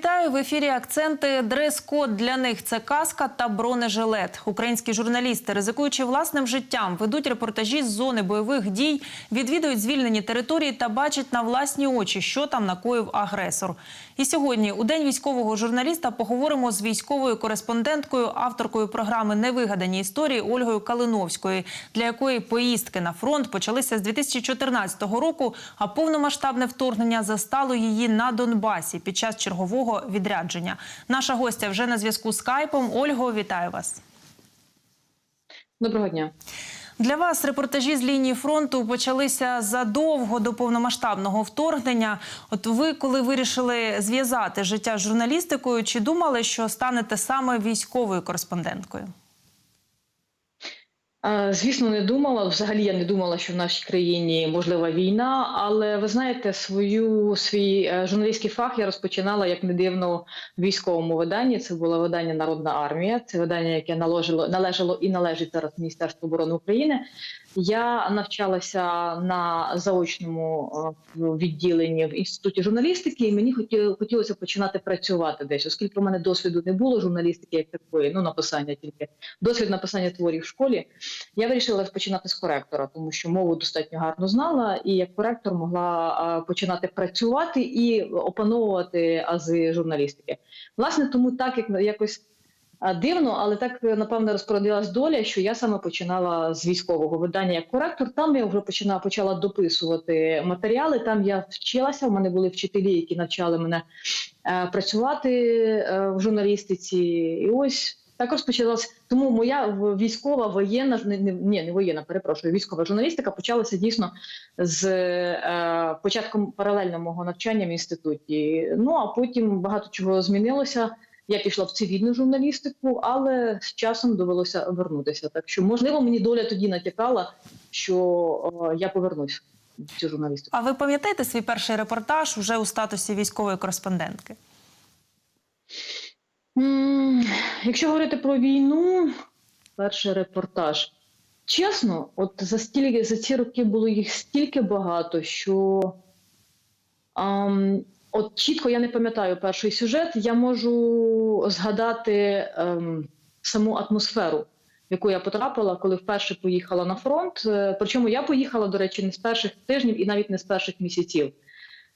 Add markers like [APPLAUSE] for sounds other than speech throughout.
вітаю в ефірі. Акценти дрес-код для них це каска та бронежилет. Українські журналісти, ризикуючи власним життям, ведуть репортажі з зони бойових дій, відвідують звільнені території та бачать на власні очі, що там накоїв агресор. І сьогодні, у день військового журналіста, поговоримо з військовою кореспонденткою, авторкою програми Невигадані історії Ольгою Калиновською, для якої поїздки на фронт почалися з 2014 року, а повномасштабне вторгнення застало її на Донбасі під час чергового відрядження. Наша гостя вже на зв'язку з скайпом. Ольго, вітаю вас. Доброго дня. Для вас репортажі з лінії фронту почалися задовго до повномасштабного вторгнення. От ви, коли вирішили зв'язати життя з журналістикою, чи думали, що станете саме військовою кореспонденткою? Звісно, не думала. Взагалі я не думала, що в нашій країні можлива війна. Але ви знаєте, свою свій е, журналістський фах я розпочинала як не дивно в військовому виданні. Це було видання Народна армія. Це видання, яке належало належало і належить зараз Міністерству оборони України. Я навчалася на заочному е, відділенні в інституті журналістики, і мені хотілося починати працювати десь, оскільки в мене досвіду не було журналістики, як такої, ну написання тільки досвід написання творів в школі. Я вирішила починати з коректора, тому що мову достатньо гарно знала, і як коректор могла починати працювати і опановувати ази журналістики. Власне, тому так як якось. Дивно, але так напевно розпорядилась доля, що я саме починала з військового видання як коректор. Там я вже починала почала дописувати матеріали. Там я вчилася. У мене були вчителі, які навчали мене е, працювати е, в журналістиці. І ось так розпочалась. Тому моя військова воєнна не, не, не воєнна, перепрошую, військова журналістика почалася дійсно з е, початком паралельного мого навчання в інституті. Ну а потім багато чого змінилося. Я пішла в цивільну журналістику, але з часом довелося вернутися. Так що, можливо, мені доля тоді натякала, що е, я повернусь в цю журналістику. А ви пам'ятаєте свій перший репортаж уже у статусі військової кореспондентки? Якщо говорити про війну, перший репортаж. Чесно, от за стільки за ці роки було їх стільки багато, що ам, от чітко я не пам'ятаю перший сюжет. Я можу згадати ем, саму атмосферу, в яку я потрапила, коли вперше поїхала на фронт. Е, Причому я поїхала, до речі, не з перших тижнів і навіть не з перших місяців.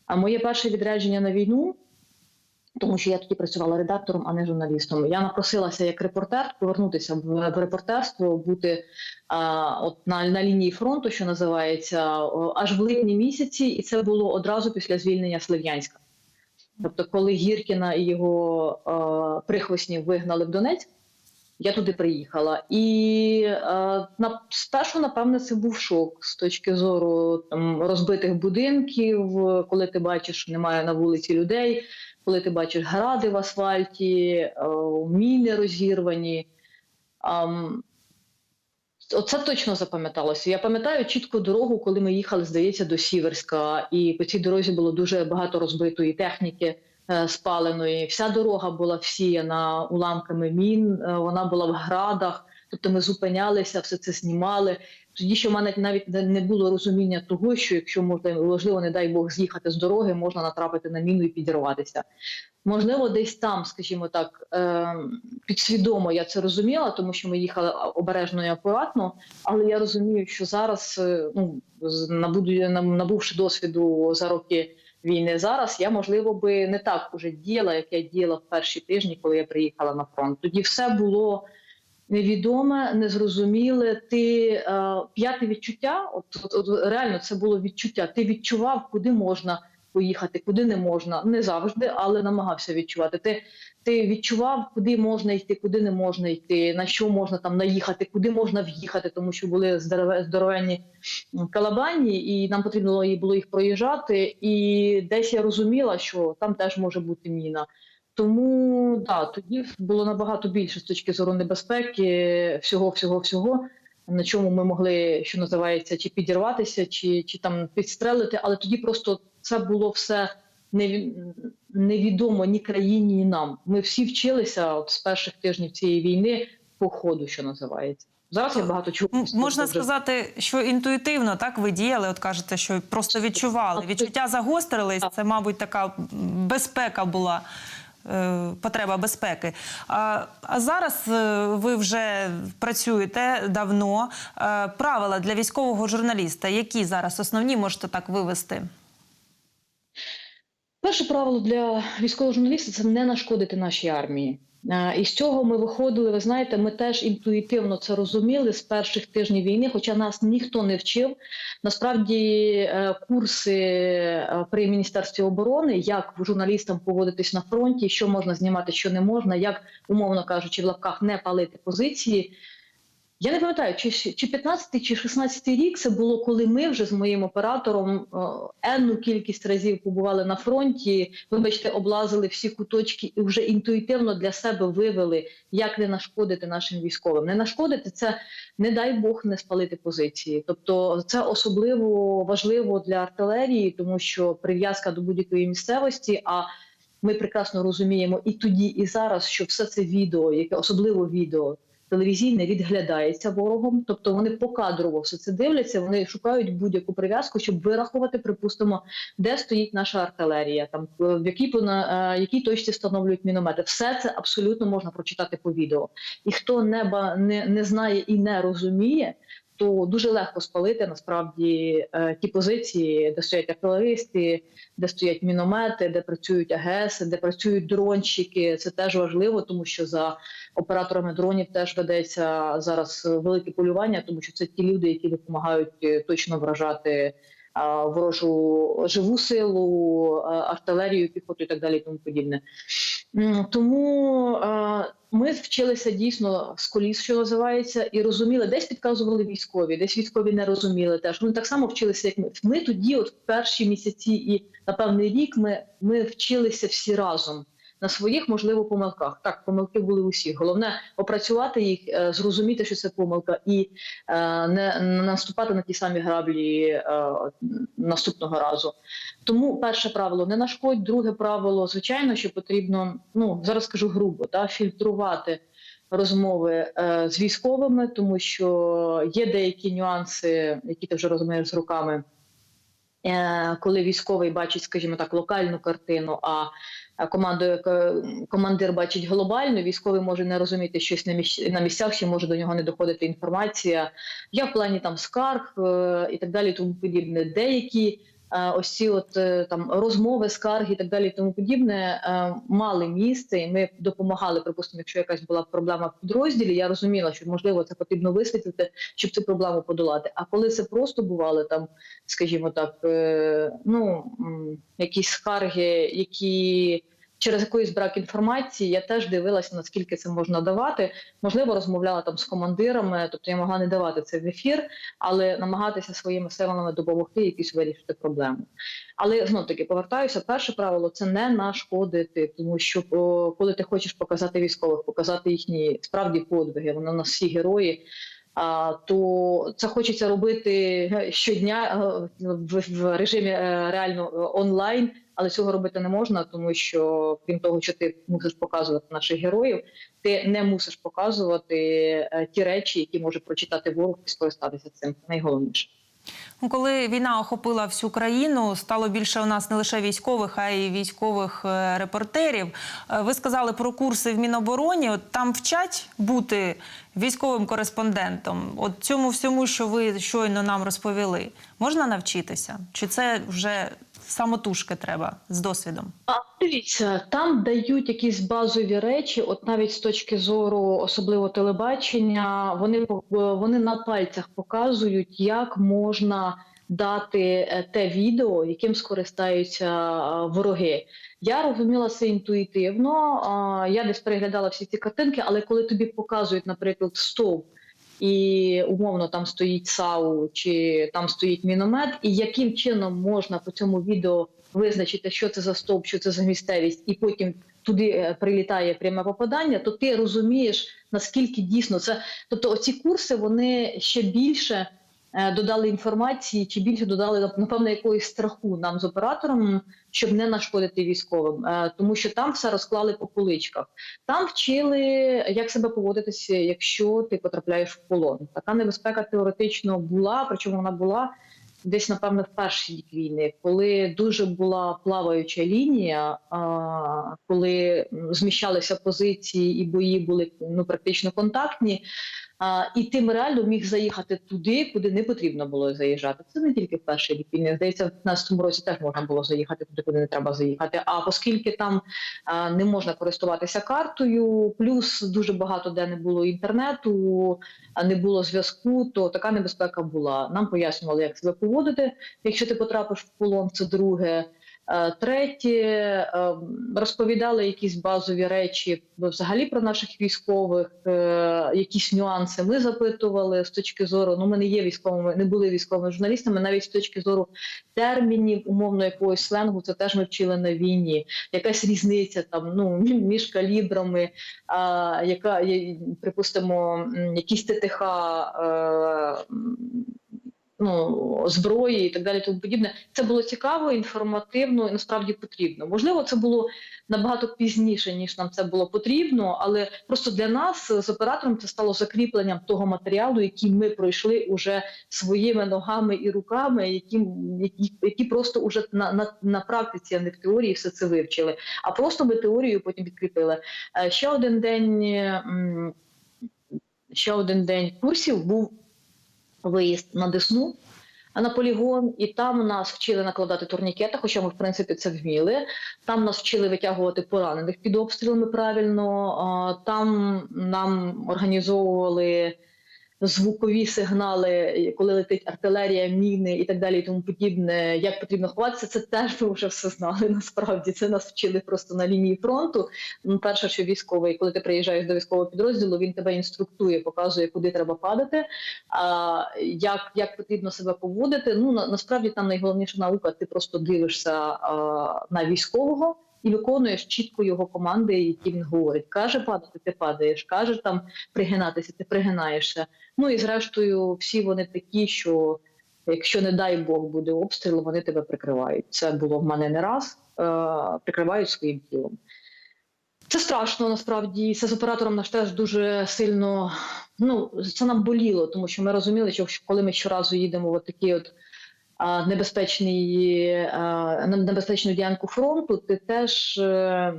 А моє перше відрядження на війну тому що я тоді працювала редактором, а не журналістом. Я напросилася як репортер повернутися в, репортерство, бути а, от на, на лінії фронту, що називається, аж в липні місяці, і це було одразу після звільнення Слов'янська. Тобто, коли Гіркіна і його е, прихвостнів вигнали в Донецьк, я туди приїхала. І е, на, спершу, напевне, це був шок з точки зору там, розбитих будинків, коли ти бачиш, що немає на вулиці людей коли ти бачиш гради в асфальті, е, міни розірвані. Оце точно запам'яталося. Я пам'ятаю чітко дорогу, коли ми їхали, здається, до Сіверська, і по цій дорозі було дуже багато розбитої техніки е, спаленої. Вся дорога була всіяна уламками мін, е, вона була в градах. Тобто ми зупинялися, все це знімали. Тоді ще в мене навіть не- було розуміння того, що якщо можна, можливо, не дай Бог, з'їхати з дороги, можна натрапити на міну і підірватися. Можливо, десь там, скажімо так, е, підсвідомо я це розуміла, тому що ми їхали обережно і акуратно. Але я розумію, що зараз, е, ну набувши досвіду за роки війни, зараз я можливо би не так уже діяла, як я діяла в перші тижні, коли я приїхала на фронт. Тоді все було невідоме, незрозуміле. Ти е, п'яте відчуття, от, от, от реально це було відчуття. Ти відчував, куди можна поїхати, куди не можна. Не завжди, але намагався відчувати. Ти, ти відчував, куди можна йти, куди не можна йти, на що можна там наїхати, куди можна в'їхати, тому що були здорове- здоровенні калабані, і нам потрібно було їх проїжджати. І десь я розуміла, що там теж може бути міна. Тому да, тоді було набагато більше з точки зору небезпеки, всього, всього, всього, на чому ми могли, що називається, чи підірватися, чи, чи там підстрелити. Але тоді просто це було все невідомо ні країні, ні нам. Ми всі вчилися от з перших тижнів цієї війни по ходу, що називається. Зараз я багато чого Можна сказати, що інтуїтивно так ви діяли. От кажете, що просто відчували. Відчуття загострились. Це, мабуть, така безпека була. Е, потреба безпеки. А, а зараз е, ви вже працюєте давно. Е, правила для військового журналіста, які зараз основні можете так вивести? Перше правило для військового журналіста це не нашкодити нашій армії. І з цього ми виходили. Ви знаєте, ми теж інтуїтивно це розуміли з перших тижнів війни, хоча нас ніхто не вчив. Насправді, е, курси е, при міністерстві оборони, як журналістам поводитись на фронті, що можна знімати, що не можна, як умовно кажучи, в лапках не палити позиції. Я не пам'ятаю, чи, чи 15 чи 16 рік це було, коли ми вже з моїм оператором е, енну кількість разів побували на фронті. Вибачте, облазили всі куточки і вже інтуїтивно для себе вивели, як не нашкодити нашим військовим. Не нашкодити це, не дай Бог, не спалити позиції. Тобто, це особливо важливо для артилерії, тому що прив'язка до будь-якої місцевості. А ми прекрасно розуміємо і тоді, і зараз, що все це відео, яке особливо відео телевізійне відглядається ворогом, тобто вони покадрово все це дивляться. Вони шукають будь-яку прив'язку, щоб вирахувати, припустимо, де стоїть наша артилерія, там в якій на якій точці встановлюють міномети. Все це абсолютно можна прочитати по відео. І хто неба не, не знає і не розуміє. То дуже легко спалити насправді е, ті позиції, де стоять артилеристи, де стоять міномети, де працюють АГС, де працюють дронщики. Це теж важливо, тому що за операторами дронів теж ведеться зараз велике полювання, тому що це ті люди, які допомагають е, точно вражати ворожу живу силу, артилерію, піхоту і так далі, і тому подібне. Тому ми вчилися дійсно з коліс, що називається, і розуміли, десь підказували військові, десь військові не розуміли теж. Вони так само вчилися, як ми. Ми тоді, от в перші місяці і на певний рік, ми, ми вчилися всі разом на своїх можливо помилках. Так, помилки були усі. Головне опрацювати їх, е, зрозуміти, що це помилка, і е, не наступати на ті самі граблі е, наступного разу. Тому перше правило не нашкодь. Друге правило, звичайно, що потрібно. Ну зараз скажу грубо, та фільтрувати. Розмови з військовими, тому що є деякі нюанси, які ти вже розумієш з руками, коли військовий бачить, скажімо так, локальну картину, а командою командир бачить глобально, військовий може не розуміти щось на місцях, чи може до нього не доходити інформація. Я в плані там скарг е, і так далі, тому подібне. Деякі ось ці от е, там розмови, скарги і так далі, і тому подібне е, мали місце, і ми допомагали. Припустимо, якщо якась була проблема в підрозділі, я розуміла, що можливо це потрібно висвітлити, щоб цю проблему подолати. А коли це просто бували там, скажімо так, е, ну якісь скарги, які через якийсь брак інформації, я теж дивилася, наскільки це можна давати. Можливо, розмовляла там з командирами, тобто я могла не давати це в ефір, але намагатися своїми силами допомогти якісь вирішити проблему. Але знов таки повертаюся. Перше правило це не нашкодити, тому що о, коли ти хочеш показати військових, показати їхні справді подвиги, вони у нас всі герої. То це хочеться робити щодня е, в, режимі е, реально е, онлайн, але цього робити не можна, тому що крім того, що ти мусиш показувати наших героїв, ти не мусиш показувати е, ті речі, які може прочитати ворог і скористатися цим. Найголовніше. Ну, Коли війна охопила всю країну, стало більше у нас не лише військових, а й військових е, репортерів. Е, Ви сказали про курси в Мінобороні. От там вчать бути військовим кореспондентом. От цьому всьому, що ви щойно нам розповіли, можна навчитися? Чи це вже самотужки треба з досвідом? А дивіться, там дають якісь базові речі, от навіть з точки зору, особливо телебачення, вони вони на пальцях показують, як можна дати е, те відео, яким скористаються е, вороги. Я розуміла це інтуїтивно. Я десь переглядала всі ці картинки, але коли тобі показують, наприклад, стовп. І умовно там стоїть САУ чи там стоїть міномет, і яким чином можна по цьому відео визначити, що це за стовп, що це за місцевість, і потім туди е, прилітає пряме попадання, то ти розумієш наскільки дійсно це. Тобто, оці курси вони ще більше е, додали інформації, чи більше додали напевно якоїсь страху нам з оператором, щоб не нашкодити військовим, Е, тому що там все розклали по поличках. Там вчили, як себе поводитися, якщо ти потрапляєш в полон. Така небезпека теоретично була, причому вона була десь, напевно, в перший рік війни, коли дуже була плаваюча лінія, коли зміщалися позиції і бої були ну, практично контактні. А, і тим реально міг заїхати туди, куди не потрібно було заїжджати. Це не тільки перший рік війни. Здається, в 15 році теж можна було заїхати туди, куди не треба заїхати. А оскільки там а, не можна користуватися картою, плюс дуже багато де не було інтернету, а не було зв'язку, то така небезпека була. Нам пояснювали, як себе поводити, якщо ти потрапиш в полон. Це друге. Е, Третє, е, розповідали якісь базові речі взагалі про наших військових, е, якісь нюанси ми запитували з точки зору. Ну, ми не є військовими, не були військовими журналістами, навіть з точки зору термінів, умовно якогось сленгу, це теж ми вчили на війні. Якась різниця там ну між калібрами, а, яка припустимо, якісь ТТХ. Ну, зброї і так далі, тому подібне. Це було цікаво, інформативно і насправді потрібно. Можливо, це було набагато пізніше, ніж нам це було потрібно, але просто для нас з оператором це стало закріпленням того матеріалу, який ми пройшли уже своїми ногами і руками, які, які, які просто уже на, на, на практиці, а не в теорії, все це вивчили. А просто ми теорію потім відкріпили. Е, Ще один день. Ще один день курсів був виїзд на Десну на полігон, і там нас вчили накладати турнікети, хоча ми в принципі це вміли. Там нас вчили витягувати поранених під обстрілами правильно. Там нам організовували звукові сигнали, коли летить артилерія, міни і так далі, і тому подібне. Як потрібно ховатися, це теж ми вже все знали. Насправді це нас вчили просто на лінії фронту. Ну, перше, що військовий, коли ти приїжджаєш до військового підрозділу, він тебе інструктує, показує, куди треба падати, а, як, як потрібно себе поводити. Ну на, насправді там найголовніша наука. Ти просто дивишся а, на військового. І виконуєш чітко його команди, які він говорить. Каже падати, ти падаєш, каже там пригинатися, ти пригинаєшся. Ну і зрештою, всі вони такі, що якщо не дай Бог буде обстріл, вони тебе прикривають. Це було в мене не раз. Е- прикривають своїм тілом. Це страшно насправді. Це з оператором наш теж дуже сильно. Ну це нам боліло, тому що ми розуміли, що коли ми щоразу їдемо в такий от небезпечний, небезпечну ділянку фронту, ти теж е,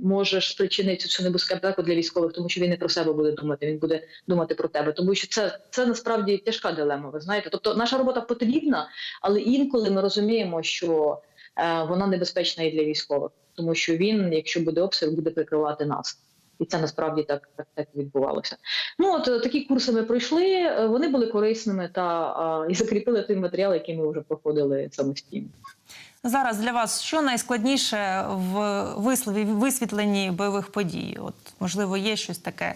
можеш спричинити цю небезпеку для військових, тому що він не про себе буде думати, він буде думати про тебе. Тому що це, це насправді тяжка дилема. Ви знаєте, тобто наша робота потрібна, але інколи ми розуміємо, що е, вона небезпечна і для військових, тому що він, якщо буде обстріл, буде прикривати нас. І це насправді так, так, так відбувалося. Ну от е, такі курси ми пройшли. е, Вони були корисними та а, і закріпили той матеріал, який ми вже проходили самостійно. Зараз для вас що найскладніше в вислові висвітленні бойових подій? От можливо, є щось таке,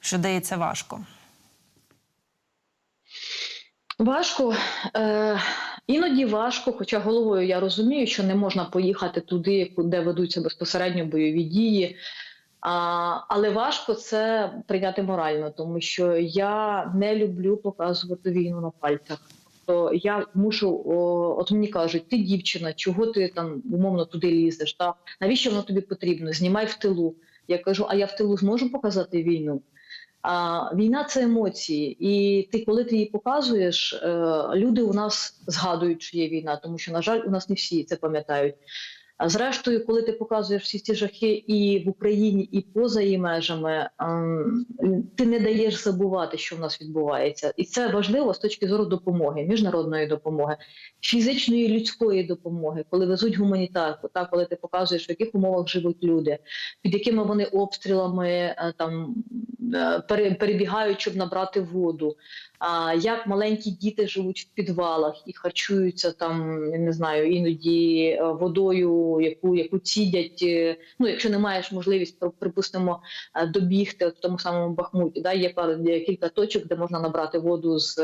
що дається важко. Важко, е, іноді важко, хоча головою я розумію, що не можна поїхати туди, де ведуться безпосередньо бойові дії. Але важко це прийняти морально, тому що я не люблю показувати війну на пальцях. То я мушу, о, от мені кажуть, ти дівчина, чого ти там умовно туди лізеш? Та навіщо воно тобі потрібно? Знімай в тилу. Я кажу, а я в тилу зможу показати війну? А війна це емоції, і ти, коли ти її показуєш, е, люди у нас згадують, що є війна, тому що, на жаль, у нас не всі це пам'ятають. А зрештою, коли ти показуєш всі ці жахи і в Україні, і поза її межами, ем, ти не даєш забувати, що в нас відбувається, і це важливо з точки зору допомоги, міжнародної допомоги, фізичної людської допомоги, коли везуть гуманітарку, та коли ти показуєш, в яких умовах живуть люди, під якими вони обстрілами е, там е, перебігають, щоб набрати воду. Як маленькі діти живуть в підвалах і харчуються там, я не знаю, іноді е, водою, яку яку цідять. е, Ну, якщо не маєш можливість, припустимо, е, добігти в тому самому Бахмуті, да, є кілька точок, де можна набрати воду з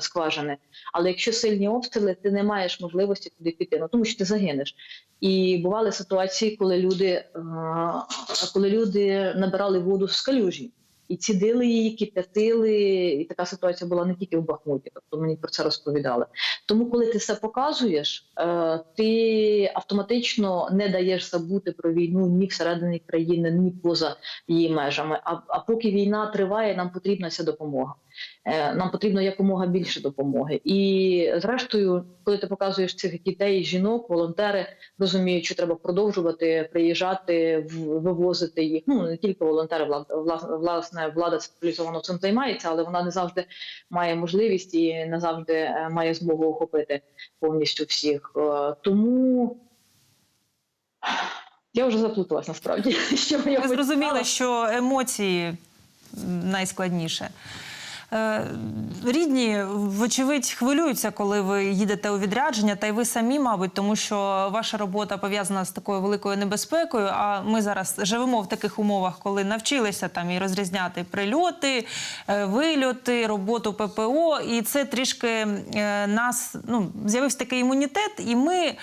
скважини. Але якщо сильні обстріли, ти не маєш можливості туди піти, ну тому що ти загинеш. І бували ситуації, коли люди, коли люди набирали воду з калюжі. І цідили її, кип'ятили, і така ситуація була не тільки в Бахмуті, тобто мені про це розповідали. Тому, коли ти це показуєш, е, ти автоматично не даєш забути про війну ні всередині країни, ні поза її межами. А, а поки війна триває, нам потрібна ця допомога. Е, Нам потрібно якомога більше допомоги. І зрештою, коли ти показуєш цих дітей, жінок, волонтери розуміють, що треба продовжувати приїжджати, вивозити їх. Ну не тільки волонтери, вла- вла- власне, влада централізовано цим займається, але вона не завжди має можливість і не завжди е, має змогу охопити повністю всіх. Е, Тому я вже заплуталась насправді. [LAUGHS] Що я Ви почала. що емоції найскладніше. Е, Рідні, вочевидь, хвилюються, коли ви їдете у відрядження, та й ви самі, мабуть, тому що ваша робота пов'язана з такою великою небезпекою. А ми зараз живемо в таких умовах, коли навчилися там і розрізняти прильоти, е, вильоти, роботу ППО, і це трішки е, нас ну з'явився такий імунітет, і ми.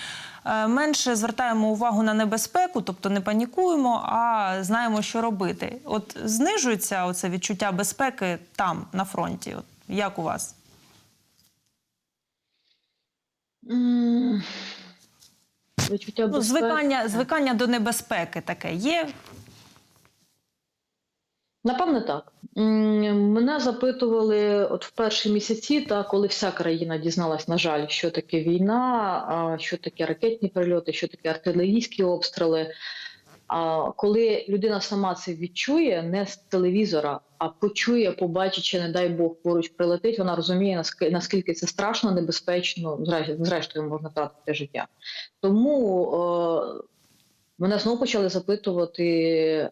Е, Менше звертаємо увагу на небезпеку, тобто не панікуємо, а знаємо, що робити. От знижується оце відчуття безпеки там, на фронті. От як у вас? Mm. Відчуття Ну, звикання, звикання до небезпеки таке є. Напевне, так. Мене запитували от в перші місяці, та коли вся країна дізналась, на жаль, що таке війна, що таке ракетні прильоти, що таке артилерійські обстріли. А коли людина сама це відчує не з телевізора, а почує, побачить, чи не дай Бог поруч прилетить, вона розуміє наскільки, це страшно, небезпечно, зре- зрештою можна втратити життя. Тому е, мене знову почали запитувати, е,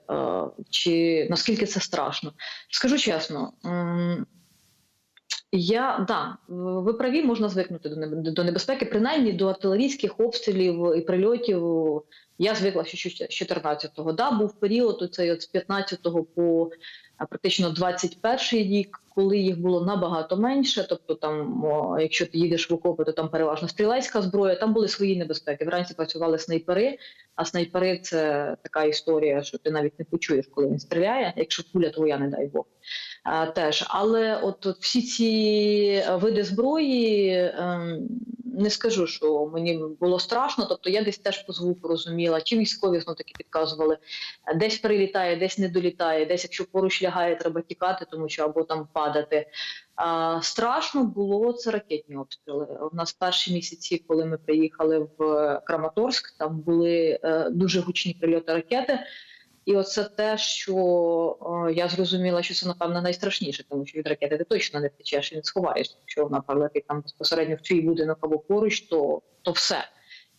чи наскільки це страшно. Скажу чесно. я да, ви праві, можна звикнути до небезпеки, принаймні до артилерійських обстрілів і прильотів. Я звикла ще з 14-го. Да, був період оцей от з 15-го по практично 21-й рік, коли їх було набагато менше. Тобто, там, о, якщо ти їдеш в окопи, то там переважно стрілецька зброя, там були свої небезпеки. Вранці працювали снайпери, а снайпери це така історія, що ти навіть не почуєш, коли він стріляє, якщо пуля твоя, не дай Бог. Теж, але от, от всі ці е, види зброї ем, не скажу, що мені було страшно. Тобто я десь теж по звуку розуміла, чи військові знов таки підказували, е, десь прилітає, десь не долітає, десь якщо поруч лягає, треба тікати, тому що або там падати. А, страшно було це ракетні обстріли. У нас перші місяці, коли ми приїхали в Краматорськ, там були е, дуже гучні прильоти ракети. І оце те, що е, я зрозуміла, що це напевно найстрашніше, тому що від ракети ти точно не втечеш і не сховаєшся. Якщо вона прилетить там безпосередньо в твій будинок або поруч, то, то все.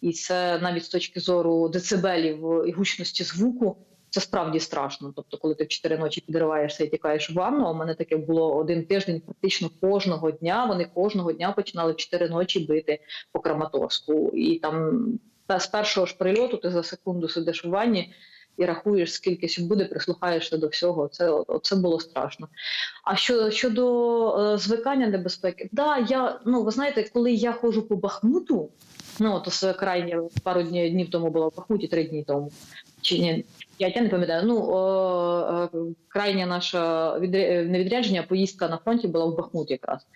І це навіть з точки зору децибелів і гучності звуку. Це справді страшно. Тобто, коли ти в 4 ночі підриваєшся і тікаєш в ванну, у мене таке було один тиждень, практично кожного дня. Вони кожного дня починали в 4 ночі бити по Краматорську. І там та- з першого ж прильоту ти за секунду сидиш в ванні і рахуєш, скільки ще буде, прислухаєшся до всього. Це це було страшно. А що щодо е, звикання небезпеки, да, я ну ви знаєте, коли я ходжу по Бахмуту, ну то це крайнє пару днів, днів тому було в Бахмуті, три дні тому. Чи ні, я, я не пам'ятаю. Ну о, е, крайня наша відря- не поїздка на фронті була в Бахмуті якраз.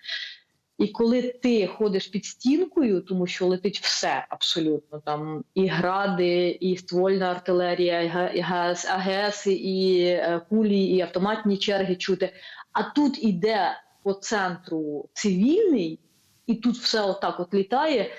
І коли ти ходиш під стінкою, тому що летить все абсолютно там і гради, і ствольна артилерія, і га- і АГС, і е, кулі, і автоматні черги чути. А тут іде по центру цивільний, і тут все отак от літає.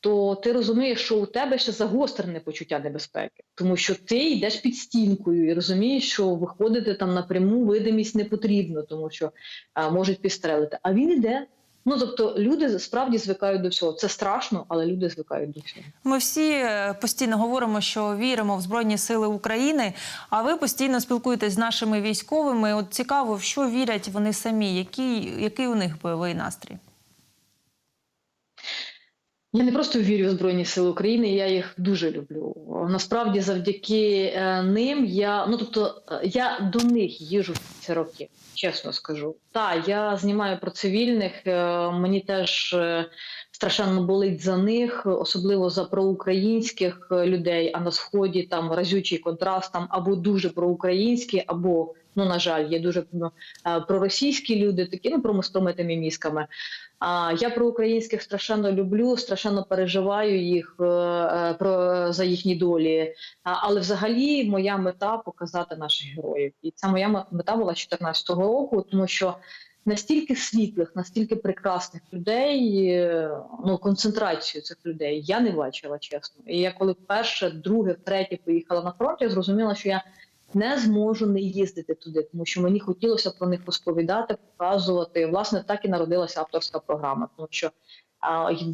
То ти розумієш, що у тебе ще загострене почуття небезпеки, тому що ти йдеш під стінкою і розумієш, що виходити там напряму видимість не потрібно, тому що а, можуть підстрелити. А він іде. Ну тобто люди справді звикають до всього. Це страшно, але люди звикають до всього. Ми всі е, постійно говоримо, що віримо в Збройні Сили України, а ви постійно спілкуєтесь з нашими військовими. От цікаво, в що вірять вони самі, який, який у них бойовий настрій? Я не просто вірю в Збройні Сили України, я їх дуже люблю. Насправді, завдяки е, ним я ну тобто е, я до них їжу ці роки, чесно скажу. Так, я знімаю про цивільних. е, Мені теж страшенно болить за них, особливо за проукраїнських людей. А на сході там разючий контраст там або дуже проукраїнські, або ну на жаль, є дуже ну, проросійські люди, такі ну промо- з мізками. А я про українських страшенно люблю, страшенно переживаю їх е, е, про за їхні долі. Але взагалі моя мета показати наших героїв. І ця моя мета була з 2014 року, тому що настільки світлих, настільки прекрасних людей, е, ну концентрацію цих людей я не бачила, чесно. І я коли перше, друге, третє поїхала на фронт, я зрозуміла, що я не зможу не їздити туди, тому що мені хотілося про них розповідати, показувати. Власне, так і народилася авторська програма, тому що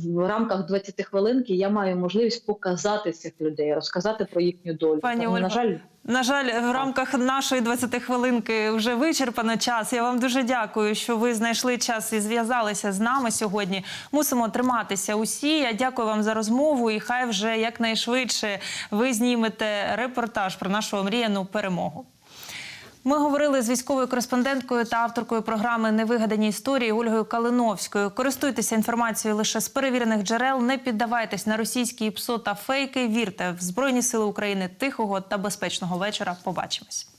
в рамках 20 хвилинки я маю можливість показати цих людей, розказати про їхню долю. Пані Тому, Ольго, на жаль, На жаль, в рамках нашої 20 хвилинки вже вичерпано час. Я вам дуже дякую, що ви знайшли час і зв'язалися з нами сьогодні. Мусимо триматися усі. Я дякую вам за розмову. І хай вже якнайшвидше ви знімете репортаж про нашу омріяну перемогу. Ми говорили з військовою кореспонденткою та авторкою програми Невигадані історії Ольгою Калиновською. Користуйтеся інформацією лише з перевірених джерел. Не піддавайтесь на російські ПСО та фейки. Вірте в Збройні Сили України тихого та безпечного вечора. Побачимось.